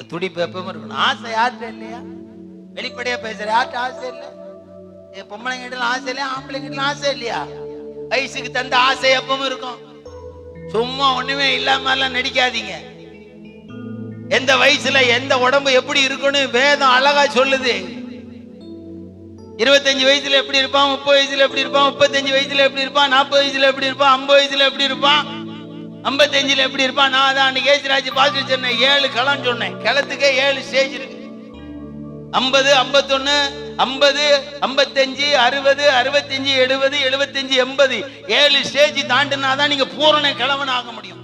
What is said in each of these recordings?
துடிப்பு எப்பவும் இருக்கணும். ஆசை யார்கிட்ட இல்லையா? வெளிப்படையா பேசுற யார்கிட்ட ஆசை இல்லை? என் பொம்பளைங்கிட்ட ஆசை இல்லையா? ஆம்பளைங்கிட்ட ஆசை இல்லையா? வயசுக்கு தந்த ஆசை எப்பவும் இருக்கும். சும்மா ஒண்ணுமே இல்லாம எல்லாம் நடிக்காதீங்க. எந்த வயசுல எந்த உடம்பு எப்படி இருக்குன்னு வேதம் அழகா சொல்லுது. இருபத்தஞ்சு வயசுல எப்படி இருப்பான் முப்பது வயசுல எப்படி இருப்பான் முப்பத்தஞ்சு வயசுல எப்படி இருப்பான் நாற்பது வயசுல எப்படி இருப்பான் ஐம்பது வயசுல எப்படி இருப்பான் ஐம்பத்தஞ்சில எப்படி இருப்பான் நான் தான் அன்னைக்கு ஏசிராஜ் பாசிட்டு சொன்னேன். ஏழு களம் சொன்னேன். களத்துக்கே ஏழு ஸ்டேஜ் இருக்கு. ஐம்பது ஐம்பத்தொன்னு ஐம்பது ஐம்பத்தஞ்சு அறுபது அறுபத்தஞ்சு எழுபது எழுபத்தஞ்சு எண்பது. ஏழு ஸ்டேஜ் தாண்டினா தான் நீங்க பூரண கிழவன் ஆக முடியும்.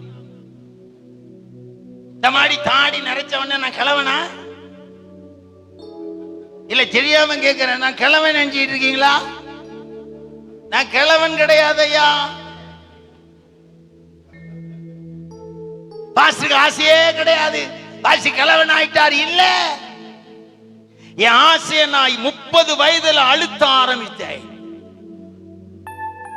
இந்த மாதிரி தாடி நிறைச்சவன நான் கிழவனா? இல்ல தெரியாம கேட்கிறேன் நான் கிழவன் நினைச்சிட்டு இருக்கீங்களா? நான் கிழவன் கிடையாது பாஸ்டருக்கு ஆசையே கிடையாது. பாசி கலவன் ஆயிட்டார். இல்ல. என் ஆசையை நான் முப்பது வயதுல அழுத்த ஆரம்பித்தேன்.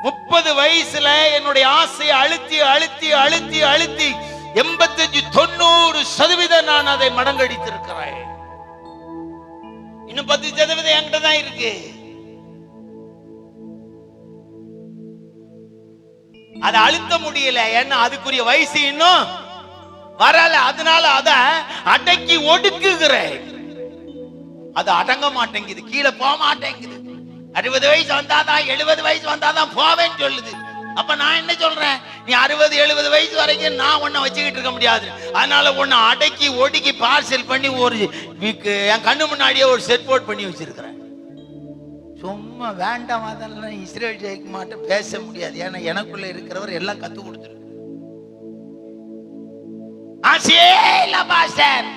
முப்பது வயசுல என்னுடைய ஆசையை அழுத்தி அழுத்தி அழுத்தி அழுத்தி எண்பத்தஞ்சு தொண்ணூறு சதவீதம் நான் அதை மடங்கடித்திருக்கிறேன். இன்னும் பத்து சதவீதம் என்கிட்ட தான் இருக்கு. அதை அழுத்த முடியல. ஏன்னா அதுக்குரிய வயசு இன்னும் வரல அதனால அத அடக்கி ஒடுக்குகிற அது அடங்க மாட்டேங்குது கீழே போக மாட்டேங்குது. அறுபது வயசு வந்தாதான் எழுபது வயசு வந்தாதான் போவேன்னு சொல்லுது. அப்ப நான் என்ன சொல்றேன்? நீ அறுபது எழுபது வயசு வரைக்கும் நான் உன்னை வச்சுக்கிட்டு இருக்க முடியாது. அதனால உன்னை அடக்கி ஒடுக்கி பார்சல் பண்ணி ஒரு என் கண்ணு முன்னாடியே ஒரு செட் போர்ட் பண்ணி வச்சிருக்கிறேன். சும்மா வேண்டாம் அதெல்லாம் இஸ்ரேல் ஜெயிக்க மாட்டேன் பேச முடியாது. ஏன்னா எனக்குள்ள இருக்கிறவர் எல்லாம் கத்து கொடுத்துரு ஆசையே இல்ல பாஸ்டர்.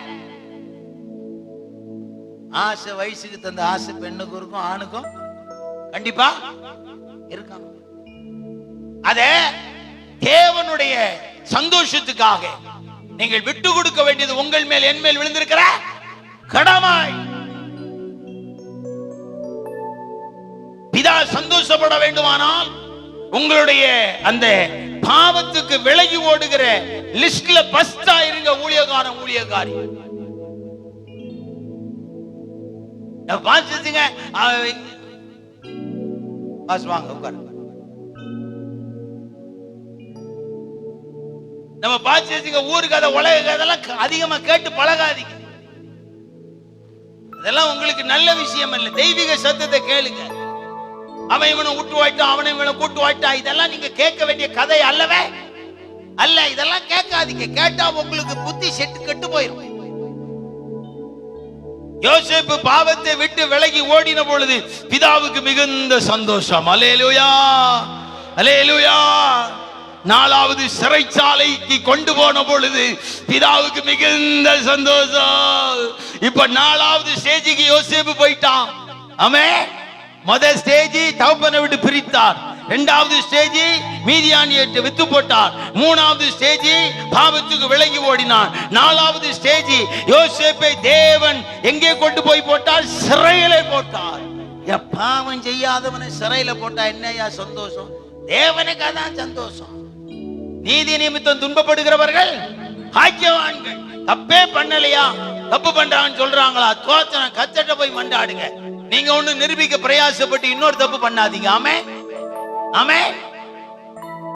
ஆசை வயசுக்கு தந்த ஆசை பெண்ணுக்கும் இருக்கும் ஆணுக்கும் கண்டிப்பா இருக்காங்க அத தேவனுடைய சந்தோஷத்துக்காக நீங்கள் விட்டு கொடுக்க வேண்டியது உங்கள் மேல் என் மேல் விழுந்திருக்கிற கடமாய் பிதா சந்தோஷப்பட வேண்டுமானால் உங்களுடைய அந்த பாவத்துக்கு விலகி ஓடுகிற லிஸ்ட்ல பஸ்டா இருங்க ஊழியக்கார. ஊழியக்காரி வாசிச்சுங்க பாஸ் வாங்க உட்காரு. நம்ம பாசுங்க ஊரு கதை உலக கதைலாம் அதிகமா கேட்டு பழகாதீங்க. அதெல்லாம் உங்களுக்கு நல்ல விஷயம் இல்லை தெய்வீக சத்தத்தை கேளுங்க. அவன் இவனை விட்டு வாயிட்டான் அவனை இவனை கூட்டு வாயிட்டான் இதெல்லாம் நீங்க கேட்க வேண்டிய கதை அல்லவே? அல்ல இதெல்லாம் கேட்காதீங்க. கேட்டா உங்களுக்கு புத்தி செட்டு கெட்டு போயிடும் யோசிப்பு பாவத்தை விட்டு விலகி ஓடின பொழுது பிதாவுக்கு மிகுந்த சந்தோஷம். அலேலுயா அலேலுயா நாலாவது சிறைச்சாலைக்கு கொண்டு போன பொழுது பிதாவுக்கு மிகுந்த சந்தோஷம். இப்ப நாலாவது ஸ்டேஜுக்கு யோசிப்பு போயிட்டான். ஆமே முதல் ஸ்டேஜ் தகப்பனை விட்டு பிரித்தார். இரண்டாவது ஸ்டேஜ் மீதியானியத்தை வித்து போட்டார். மூணாவது ஸ்டேஜ் பாவத்துக்கு விலகி ஓடினான் நாலாவது ஸ்டேஜ் யோசேப்பை தேவன் எங்கே கொண்டு போய் போட்டார் சிறையிலே போட்டார். பாவம் செய்யாதவனை சிறையில போட்டா என்னையா சந்தோஷம்? தேவனுக்கு அதான் சந்தோஷம். நீதி நிமித்தம் துன்பப்படுகிறவர்கள் பாக்கியவான்கள். தப்பே பண்ணலையா? தப்பு பண்றாங்கன்னு சொல்றாங்களா? தோத்தன கச்சட்ட போய் மண்டாடுங்க. நீங்க ஒண்ணு நிரூபிக்க பிரயாசப்பட்டு இன்னொரு தப்பு பண்ணாதீங்க. ஆமே ஆமே